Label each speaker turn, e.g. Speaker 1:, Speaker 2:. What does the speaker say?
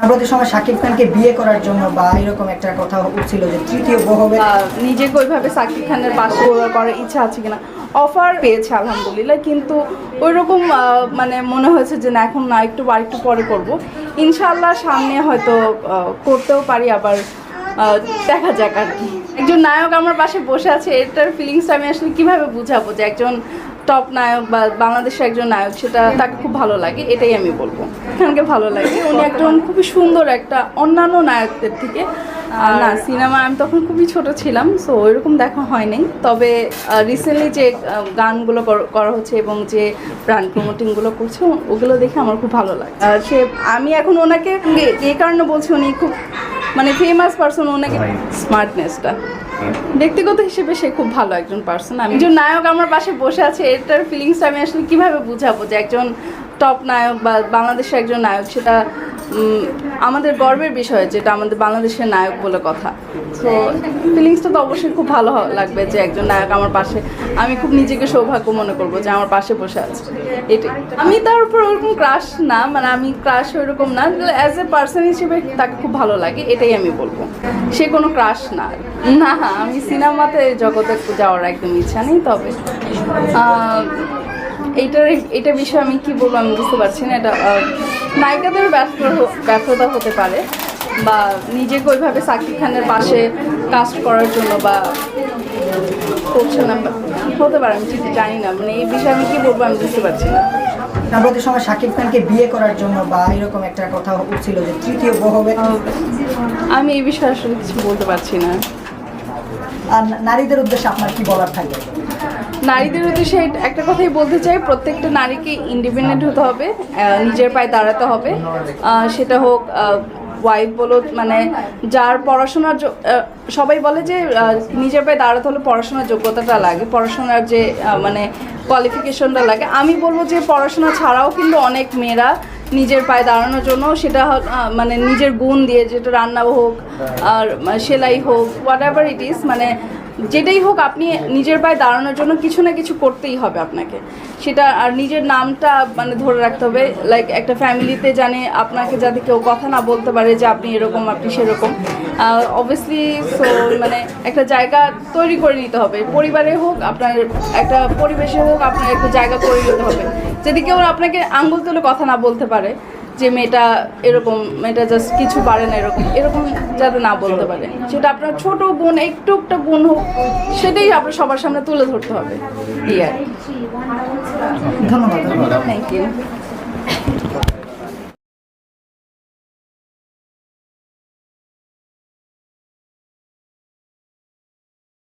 Speaker 1: সাম্প্রতিক সময় শাকিব খানকে বিয়ে করার জন্য বা এরকম একটা কথা উঠছিল যে তৃতীয় বউ
Speaker 2: নিজেকে ওইভাবে সাকিব খানের পাশে করার ইচ্ছা আছে কিনা। অফার পেয়েছে, আলহামদুলিল্লাহ, কিন্তু ওই রকম মানে মনে হয়েছে যে না, এখন না, একটু আর একটু পরে করব। ইনশাআল্লাহ সামনে হয়তো করতেও পারি, আবার দেখা যাক আর কি। একজন নায়ক আমার পাশে বসে আছে, এটার ফিলিংসটা আমি আসলে কীভাবে বুঝাবো যে একজন টপ নায়ক বা বাংলাদেশের একজন নায়ক সেটা তাকে খুব ভালো লাগে এটাই আমি বলব। খানকে ভালো লাগে। উনি একজন খুবই সুন্দর একটা অন্যান্য নায়কদের থেকে। না সিনেমা আমি তখন খুবই ছোট ছিলাম সো ওইরকম দেখা হয়নি তবে রিসেন্টলি যে গানগুলো কর- হচ্ছে এবং যে ব্র্যান্ড প্রমোটিংগুলো করছে ওগুলো দেখে আমার খুব ভালো লাগে। আর সে আমি এখন ওনাকে এই কারণে বলছি উনি খুব মানে ফেমাস পার্সন ওনাকে স্মার্টনেসটা ব্যক্তিগত হিসেবে সে খুব ভালো একজন পার্সন আমি একজন নায়ক আমার পাশে বসে আছে, এটার ফিলিংসটা আমি আসলে কীভাবে বুঝাবো যে একজন টপ নায়ক বা বাংলাদেশের একজন নায়ক, সেটা আমাদের গর্বের বিষয় যেটা আমাদের বাংলাদেশের নায়ক বলে কথা। তো ফিলিংসটা তো অবশ্যই খুব ভালো লাগবে যে একজন নায়ক আমার পাশে, আমি খুব নিজেকে সৌভাগ্য মনে করব যে আমার পাশে বসে আছে। এটাই। আমি তার উপর ওরকম ক্রাশ না মানে আমি ক্রাশ ওইরকম না অ্যাজ এ পার্সন হিসেবে তাকে খুব ভালো লাগে, এটাই আমি বলব। সে কোনো ক্রাশ না। না, আমি সিনেমাতে জগতে যাওয়ার একদম ইচ্ছা নেই, তবে এইটার এটা বিষয়ে আমি কি বলব আমি বুঝতে পারছি না, এটা নায়িকাদের ব্যর্থ ব্যর্থতা হতে পারে বা নিজেকে ওইভাবে সাকিব খানের পাশে কাস্ট করার জন্য বা করছে না হতে পারে আমি ঠিক জানি না। মানে এই বিষয়ে আমি কি বলব আমি বুঝতে পারছি না।
Speaker 1: সাম্প্রতিক সময় শাকিব খানকে বিয়ে করার জন্য বা এরকম একটা কথা উঠছিল যে তৃতীয়
Speaker 2: আহ, আমি এই বিষয়ে আসলে কিছু বলতে পারছি না।
Speaker 1: নারীদের উদ্দেশ্যে আপনার কি বলার থাকবে
Speaker 2: নারীদের উদ্দেশ্যে একটা কথাই বলতে চাই, প্রত্যেকটা নারীকে ইন্ডিপেন্ডেন্ট হতে হবে নিজের পায়ে দাঁড়াতে হবে। সেটা হোক ওয়াইফ বলো মানে যার পড়াশোনার সবাই বলে যে নিজের পায়ে দাঁড়াতে হলে পড়াশোনার যোগ্যতাটা লাগে, পড়াশোনার যে মানে কোয়ালিফিকেশনটা লাগে। আমি বলব যে, পড়াশোনা ছাড়াও কিন্তু অনেক মেয়েরা নিজের পায়ে দাঁড়ানোর জন্য সেটা মানে নিজের গুণ দিয়ে যেটা রান্না হোক আর সেলাই হোক হোয়াট এভার ইট ইস মানে যেটাই হোক, আপনি নিজের পায়ে দাঁড়ানোর জন্য কিছু না কিছু করতেই হবে আপনাকে। সেটা আর নিজের নামটা মানে ধরে রাখতে হবে। লাইক একটা ফ্যামিলিতে জানে আপনাকে যাতে কেউ কথা না বলতে পারে যে আপনি এরকম, আপনি সেরকম। অবভিয়াসলি সো মানে একটা জায়গা তৈরি করে নিতে হবে। পরিবারে হোক, আপনার একটা পরিবেশে হোক, আপনার একটা জায়গা করে নিতে হবে। যদি কেউ আপনাকে আঙ্গুল তুলে কথা না বলতে পারে যে মেয়েটা এরকম মেয়েটা জাস্ট কিছু পারে না এরকম এরকম যাতে না বলতে পারে। সেটা আপনার ছোট গুণ একটু একটা গুণ হোক সেটাই আপনার সবার সামনে তুলে ধরতে হবে। ইয়ার
Speaker 1: ধন্যবাদ ধন্যবাদ।
Speaker 2: Thank you